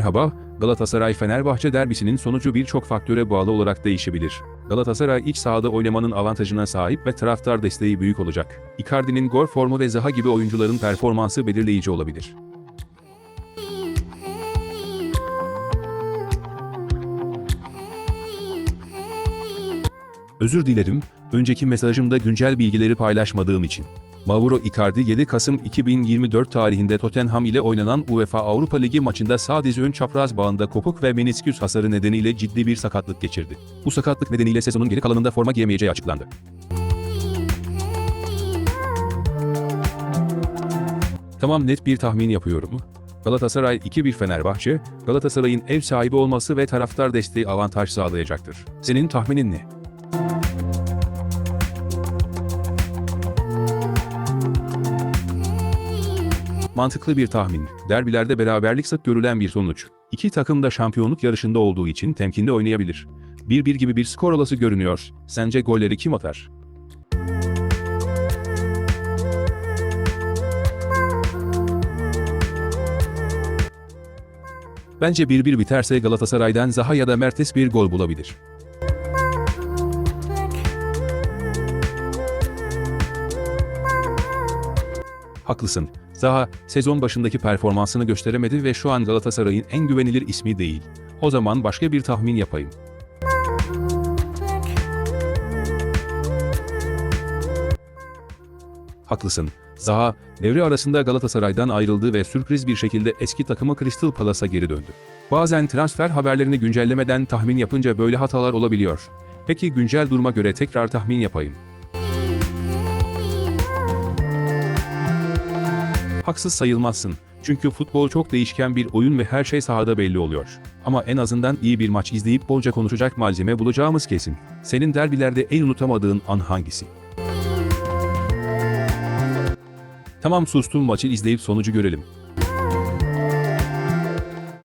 Merhaba, Galatasaray-Fenerbahçe derbisinin sonucu birçok faktöre bağlı olarak değişebilir. Galatasaray iç sahada oynamanın avantajına sahip ve taraftar desteği büyük olacak. Icardi'nin gol formu ve Zaha gibi oyuncuların performansı belirleyici olabilir. Özür dilerim, önceki mesajımda güncel bilgileri paylaşmadığım için. Mauro Icardi 7 Kasım 2024 tarihinde Tottenham ile oynanan UEFA Avrupa Ligi maçında sağ diz ön çapraz bağında kopuk ve menisküs hasarı nedeniyle ciddi bir sakatlık geçirdi. Bu sakatlık nedeniyle sezonun geri kalanında forma giyemeyeceği açıklandı. Tamam net bir tahmin yapıyorum. Galatasaray 2-1 Fenerbahçe, Galatasaray'ın ev sahibi olması ve taraftar desteği avantaj sağlayacaktır. Senin tahminin ne? Mantıklı bir tahmin. Derbilerde beraberlik sık görülen bir sonuç. İki takım da şampiyonluk yarışında olduğu için temkinli oynayabilir. 1-1 gibi bir skor olası görünüyor. Sence golleri kim atar? Bence 1-1 biterse Galatasaray'dan Zaha ya da Mertes bir gol bulabilir. Haklısın. Zaha, sezon başındaki performansını gösteremedi ve şu an Galatasaray'ın en güvenilir ismi değil. O zaman başka bir tahmin yapayım. Haklısın. Zaha, devre arasında Galatasaray'dan ayrıldı ve sürpriz bir şekilde eski takımı Crystal Palace'a geri döndü. Bazen transfer haberlerini güncellemeden tahmin yapınca böyle hatalar olabiliyor. Peki güncel duruma göre tekrar tahmin yapayım. Haksız sayılmazsın. Çünkü futbol çok değişken bir oyun ve her şey sahada belli oluyor. Ama en azından iyi bir maç izleyip bolca konuşacak malzeme bulacağımız kesin. Senin derbilerde en unutamadığın an hangisi? Tamam sustum maçı izleyip sonucu görelim.